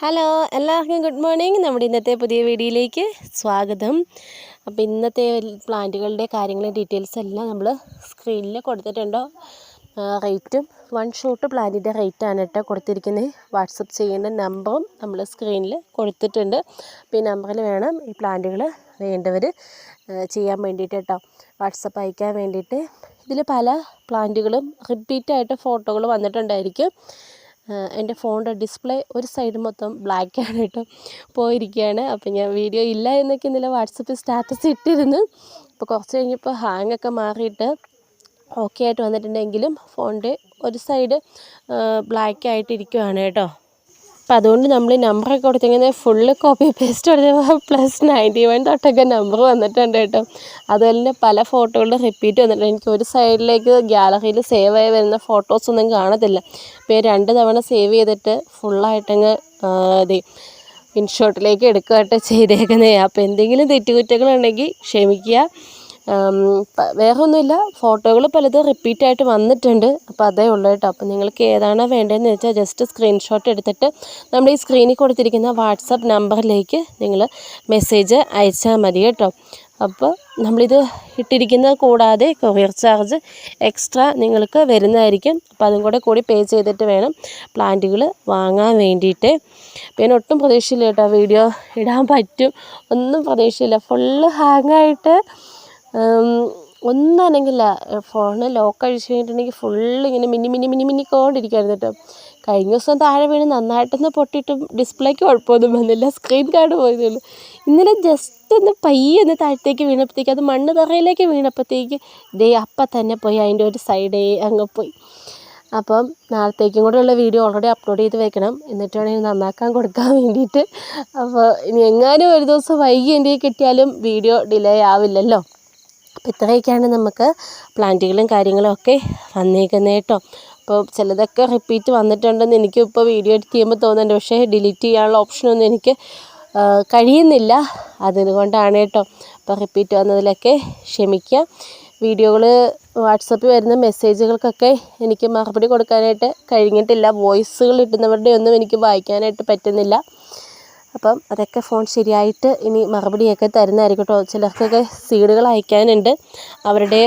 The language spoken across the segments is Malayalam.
ഹലോ എല്ലാവർക്കും ഗുഡ് മോർണിംഗ്. നമ്മുടെ ഇന്നത്തെ പുതിയ വീഡിയോയിലേക്ക് സ്വാഗതം. അപ്പോൾ ഇന്നത്തെ പ്ലാന്റുകളുടെ കാര്യങ്ങളും ഡീറ്റെയിൽസ് എല്ലാം നമ്മൾ സ്ക്രീനിൽ കൊടുത്തിട്ടുണ്ടോ? റേറ്റും വൺ ഷോട്ട് പ്ലാന്റിന്റെ റേറ്റാണ് കേട്ടോ കൊടുത്തിരിക്കുന്നത് വാട്സപ്പ് ചെയ്യേണ്ട നമ്പറും നമ്മൾ സ്ക്രീനിൽ കൊടുത്തിട്ടുണ്ട്. അപ്പോൾ ഈ നമ്പറിൽ വേണം ഈ പ്ലാന്റുകൾ വേണ്ടവർ ചെയ്യാൻ വേണ്ടിയിട്ട് കേട്ടോ. വാട്സപ്പ് അയക്കാൻ വേണ്ടിയിട്ട് ഇതിൽ പല പ്ലാന്റുകളും റിപ്പീറ്റായിട്ട് ഫോട്ടോകൾ വന്നിട്ടുണ്ടായിരിക്കും. എന്റെ ഫോണിന്റെ ഡിസ്പ്ലേ ഒരു സൈഡ് മൊത്തം ബ്ലാക്ക് ആയിട്ട് കേട്ടോ. പോയിരിക്കുകയാണ്. അപ്പോൾ ഞാൻ വീഡിയോ ഇല്ല എന്നൊക്കെ ഇന്നലെ വാട്സപ്പിൽ സ്റ്റാറ്റസ് ഇട്ടിരുന്നു. അപ്പോൾ കുറച്ച് കഴിഞ്ഞപ്പോൾ ഹാങ് ഒക്കെ മാറിയിട്ട് ഓക്കെ ആയിട്ട് വന്നിട്ടുണ്ടെങ്കിലും ഫോണിന്റെ ഒരു സൈഡ് ബ്ലാക്ക് ആയിട്ടിരിക്കുവാണ് കേട്ടോ. അപ്പം അതുകൊണ്ട് നമ്മൾ നമ്പറൊക്കെ കൊടുത്തിങ്ങനെ ഫുള്ള് കോപ്പി പേസ്റ്റ് കൊടുത്തപ്പോൾ പ്ലസ് നയന്റി വൺ തൊട്ടൊക്കെ നമ്പർ വന്നിട്ടുണ്ട് കേട്ടോ. അതുപോലെ തന്നെ പല ഫോട്ടോകളുടെ റിപ്പീറ്റ് വന്നിട്ടുണ്ട്. എനിക്ക് ഒരു സൈഡിലേക്ക് ഗ്യാലറിയിൽ സേവ് ആയി വരുന്ന ഫോട്ടോസൊന്നും കാണത്തില്ല. അപ്പോൾ രണ്ട് തവണ സേവ് ചെയ്തിട്ട് ഫുള്ളായിട്ടങ്ങ് ഇത് ഇൻഷോട്ടിലേക്ക് എടുക്കുകയായിട്ട് ചെയ്തേക്കുന്നത് അപ്പോൾ എന്തെങ്കിലും തെറ്റുകുറ്റങ്ങളുണ്ടെങ്കിൽ ക്ഷമിക്കുക. വേറെ ഒന്നുമില്ല ഫോട്ടോകൾ പലതും റിപ്പീറ്റായിട്ട് വന്നിട്ടുണ്ട്. അപ്പോൾ അതേ ഉള്ളൂ കേട്ടോ. അപ്പോൾ നിങ്ങൾക്ക് ഏതാണ് വേണ്ടതെന്ന് വെച്ചാൽ ജസ്റ്റ് സ്ക്രീൻഷോട്ട് എടുത്തിട്ട് നമ്മൾ ഈ സ്ക്രീനിൽ കൊടുത്തിരിക്കുന്ന വാട്സപ്പ് നമ്പറിലേക്ക് നിങ്ങൾ മെസ്സേജ് അയച്ചാൽ മതി കേട്ടോ. അപ്പോൾ നമ്മളിത് ഇട്ടിരിക്കുന്നത് കൂടാതെ കൊറിയർ ചാർജ് എക്സ്ട്രാ നിങ്ങൾക്ക് വരുന്നതായിരിക്കും. അപ്പോൾ അതും കൂടെ കൂടി പേ ചെയ്തിട്ട് വേണം പ്ലാന്റുകൾ വാങ്ങാൻ വേണ്ടിയിട്ട്. പിന്നെ ഒട്ടും പ്രതീക്ഷയില്ല കേട്ടോ വീഡിയോ ഇടാൻ പറ്റും. ഒന്നും പ്രതീക്ഷയില്ല. ഫുള്ള് ഹാങ്ങായിട്ട് ഒന്നും അനങ്ങില്ല ഫോണ് ലോക്ക് അഴിച്ച് കഴിഞ്ഞിട്ടുണ്ടെങ്കിൽ ഫുള്ള് ഇങ്ങനെ മിന്നി മിന്നി മിന്നി മിന്നിക്കൊണ്ടിരിക്കുകയായിരുന്നു കേട്ടോ. കഴിഞ്ഞ ദിവസം താഴെ വീണ് നന്നായിട്ടൊന്ന് പൊട്ടിയിട്ടും ഡിസ്പ്ലേക്ക് കുഴപ്പമൊന്നും വന്നില്ല. സ്ക്രീൻ കാർഡ് പോയതേ ഉള്ളൂ. ഇന്നലെ ജസ്റ്റ് ഒന്ന് പയ്യെ ഒന്ന് താഴത്തേക്ക് വീണപ്പോഴത്തേക്ക് അത് മണ്ണ് തറയിലേക്ക് വീണപ്പോഴത്തേക്ക് ദേ അപ്പം തന്നെ പോയി അതിന്റെ ഒരു സൈഡേ അങ്ങ് പോയി. അപ്പം നാളത്തേക്കും കൂടെ ഉള്ള വീഡിയോ ഓൾറെഡി അപ്ലോഡ് ചെയ്ത് വെക്കണം. എന്നിട്ട് വേണമെങ്കിൽ നന്നാക്കാൻ കൊടുക്കാൻ വേണ്ടിയിട്ട്. അപ്പോൾ ഇനി എങ്ങാനും ഒരു ദിവസം വൈകി എന്റെ കിട്ടിയാലും വീഡിയോ ഡിലേ ആവില്ലല്ലോ. ഇത്രയൊക്കെയാണ് നമുക്ക് പ്ലാന്റുകളും കാര്യങ്ങളും ഒക്കെ വന്നേക്കുന്നത് കേട്ടോ. അപ്പോൾ ചിലതൊക്കെ റിപ്പീറ്റ് വന്നിട്ടുണ്ടെന്ന് എനിക്ക് ഇപ്പോൾ വീഡിയോ എഡിറ്റ് ചെയ്യുമ്പോൾ തോന്നുന്നുണ്ട്. പക്ഷേ ഡിലീറ്റ് ചെയ്യാനുള്ള ഓപ്ഷനൊന്നും എനിക്ക് കഴിയുന്നില്ല. അതുകൊണ്ടാണ് കേട്ടോ. അപ്പോൾ റിപ്പീറ്റ് വന്നതിലൊക്കെ ക്ഷമിക്കുക വീഡിയോകൾ വാട്സപ്പിൽ വരുന്ന മെസ്സേജുകൾക്കൊക്കെ എനിക്ക് മറുപടി കൊടുക്കാനായിട്ട് കഴിഞ്ഞിട്ടില്ല. വോയിസുകൾ ഇട്ടുന്നവരുടെ ഒന്നും എനിക്ക് വായിക്കാനായിട്ട് പറ്റുന്നില്ല. അപ്പം അതൊക്കെ ഫോൺ ശരിയായിട്ട് ഇനി മറുപടിയൊക്കെ തരുന്നതായിരിക്കും കേട്ടോ. ചിലർക്കൊക്കെ സീഡുകൾ അയക്കാനുണ്ട്. അവരുടെ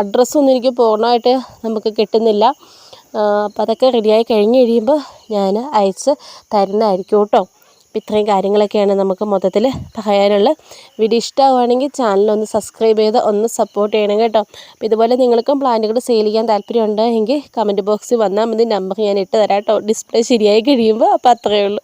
അഡ്രസ്സൊന്നും എനിക്ക് പൂർണമായിട്ട് നമുക്ക് കിട്ടുന്നില്ല. അപ്പോൾ അതൊക്കെ റെഡിയായി കഴിഞ്ഞ് കഴിയുമ്പോൾ ഞാൻ അയച്ച് തരുന്നതായിരിക്കും കേട്ടോ. അപ്പോൾ ഇത്രയും കാര്യങ്ങളൊക്കെയാണ് നമുക്ക് മൊത്തത്തിൽ പറയാനുള്ളത്. വീഡിയോ ഇഷ്ടമാവുകയാണെങ്കിൽ ചാനലൊന്ന് സബ്സ്ക്രൈബ് ചെയ്ത് ഒന്ന് സപ്പോർട്ട് ചെയ്യണം കേട്ടോ. അപ്പോൾ ഇതുപോലെ നിങ്ങൾക്കും പ്ലാന്റുകൾ സെയിൽ ചെയ്യാൻ താല്പര്യമുണ്ടെങ്കിൽ കമന്റ് ബോക്സിൽ വന്നാൽ മതി. നമ്പർ ഞാൻ ഇട്ട് തരാം കേട്ടോ. ഡിസ്പ്ലേ ശരിയായി കഴിയുമ്പോൾ അപ്പോൾ അത്രയേ ഉള്ളൂ.